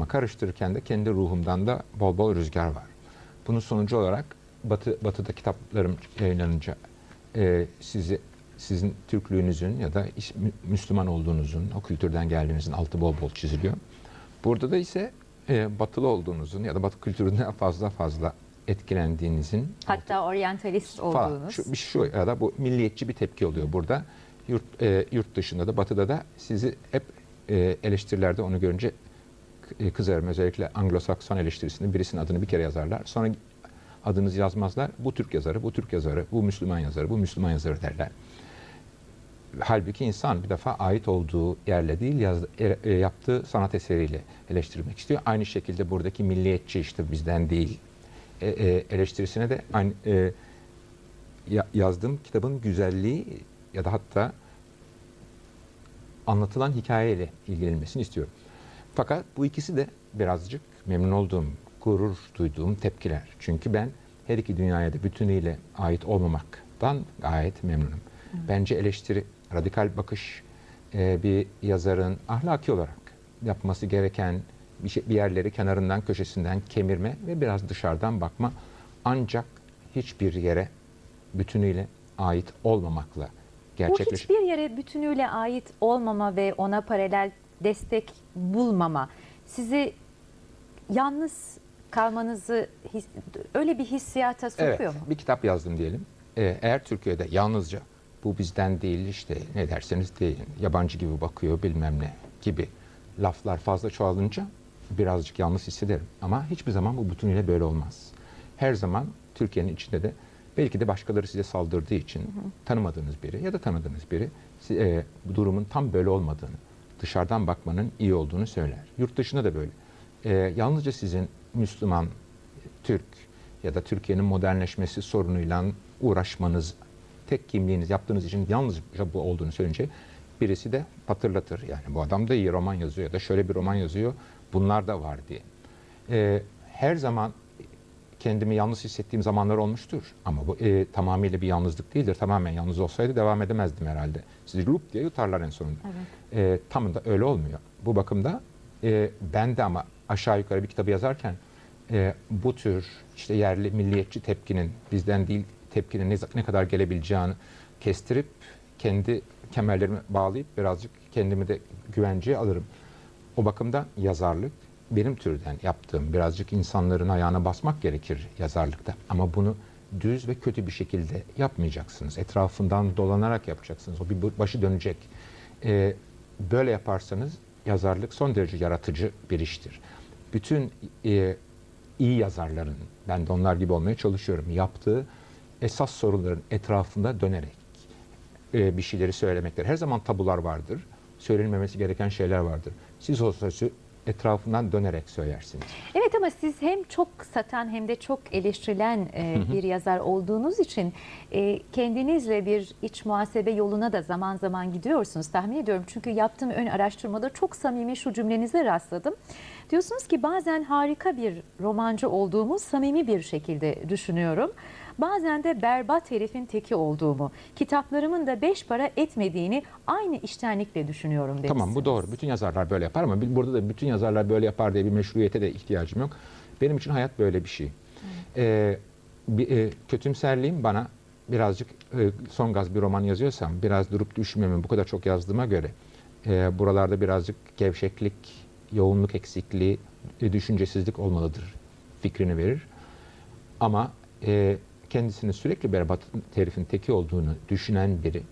ama karıştırırken de kendi ruhumdan da bol bol rüzgar var. Bunun sonucu olarak Batı Batı'da kitaplarım yayınlanınca e, sizi sizin Türklüğünüzün ya da Müslüman olduğunuzun, o kültürden geldiğinizin altı bol bol çiziliyor. Burada da ise e, batılı olduğunuzun ya da batı kültüründen fazla fazla etkilendiğinizin Hatta oryantalist falan. olduğunuz. Şu, bir şu ya da bu milliyetçi bir tepki oluyor burada. Yurt, e, yurt dışında da batıda da sizi hep e, eleştirilerde onu görünce kızarım. Özellikle Anglo-Sakson eleştirisinde birisinin adını bir kere yazarlar. Sonra adınızı yazmazlar. Bu Türk yazarı, bu Türk yazarı, bu Müslüman yazarı, bu Müslüman yazarı derler. Halbuki insan bir defa ait olduğu yerle değil yaz, e, e, yaptığı sanat eseriyle eleştirmek istiyor. Aynı şekilde buradaki milliyetçi işte bizden değil e, e, eleştirisine de aynı e, ya- yazdığım kitabın güzelliği ya da hatta anlatılan hikayeyle ilgilenilmesini istiyorum. Fakat bu ikisi de birazcık memnun olduğum, gurur duyduğum tepkiler. Çünkü ben her iki dünyaya da bütünüyle ait olmamaktan gayet memnunum. Bence eleştiri, radikal bakış e, bir yazarın ahlaki olarak yapması gereken bir, şey, bir yerleri kenarından, köşesinden kemirme ve biraz dışarıdan bakma. Ancak hiçbir yere bütünüyle ait olmamakla Bu gerçekleşir. hiçbir yere bütünüyle ait olmama ve ona paralel destek bulmama sizi yalnız kalmanızı his- öyle bir hissiyata sokuyor Evet, mu? bir kitap yazdım diyelim. Ee, eğer Türkiye'de yalnızca bu bizden değil işte ne derseniz deyin, yabancı gibi bakıyor bilmem ne gibi laflar fazla çoğalınca birazcık yalnız hissederim. Ama hiçbir zaman bu bütünüyle böyle olmaz. Her zaman Türkiye'nin içinde de belki de başkaları size saldırdığı için tanımadığınız biri ya da tanıdığınız biri e, durumun tam böyle olmadığını, dışarıdan bakmanın iyi olduğunu söyler. Yurt dışında da böyle. E, yalnızca sizin Müslüman, Türk ya da Türkiye'nin modernleşmesi sorunuyla uğraşmanız, tek kimliğiniz yaptığınız için yalnızca bu olduğunu söyleyince birisi de hatırlatır. Yani bu adam da iyi roman yazıyor ya da şöyle bir roman yazıyor. Bunlar da var diye. Ee, her zaman kendimi yalnız hissettiğim zamanlar olmuştur. Ama bu e, tamamıyla bir yalnızlık değildir. Tamamen yalnız olsaydı devam edemezdim herhalde. Sizi lup diye yutarlar en sonunda. E, tam da öyle olmuyor. Bu bakımda e, ben de ama aşağı yukarı bir kitabı yazarken e, bu tür işte yerli milliyetçi tepkinin bizden değil tepkinin ne, ne kadar gelebileceğini kestirip kendi kemerlerimi bağlayıp birazcık kendimi de güvenceye alırım. O bakımda yazarlık benim türden yaptığım birazcık insanların ayağına basmak gerekir yazarlıkta. Ama bunu düz ve kötü bir şekilde yapmayacaksınız. Etrafından dolanarak yapacaksınız. O bir başı dönecek. Ee, böyle yaparsanız yazarlık son derece yaratıcı bir iştir. Bütün e, iyi yazarların, ben de onlar gibi olmaya çalışıyorum, yaptığı esas soruların etrafında dönerek e, bir şeyleri söylemektir. Her zaman tabular vardır. Söylenmemesi gereken şeyler vardır. Siz o etrafından dönerek söylersiniz. Evet ama siz hem çok satan hem de çok eleştirilen e, bir yazar olduğunuz için e, kendinizle bir iç muhasebe yoluna da zaman zaman gidiyorsunuz tahmin ediyorum. Çünkü yaptığım ön araştırmada çok samimi şu cümlenize rastladım. Diyorsunuz ki bazen harika bir romancı olduğumu samimi bir şekilde düşünüyorum. Bazen de berbat herifin teki olduğumu, kitaplarımın da beş para etmediğini aynı içtenlikle düşünüyorum demişsiniz. Tamam bu doğru. Bütün yazarlar böyle yapar ama burada da bütün yazarlar böyle yapar diye bir meşruiyete de ihtiyacım yok. Benim için hayat böyle bir şey. Ee, bir, e, kötümserliğim bana birazcık e, son gaz bir roman yazıyorsam biraz durup düşünmemi bu kadar çok yazdığıma göre e, buralarda birazcık gevşeklik, yoğunluk eksikliği, e, düşüncesizlik olmalıdır fikrini verir. Ama e, kendisinin sürekli berbat herifin teki olduğunu düşünen biri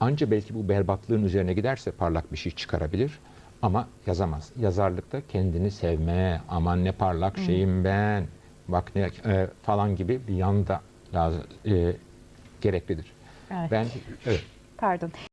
Anca belki bu berbatlığın üzerine giderse parlak bir şey çıkarabilir ama yazamaz. Yazarlıkta kendini sevme, aman ne parlak şeyim ben, bak ne e, falan gibi bir yanda lazım, e, gereklidir. Evet. Ben evet. Pardon.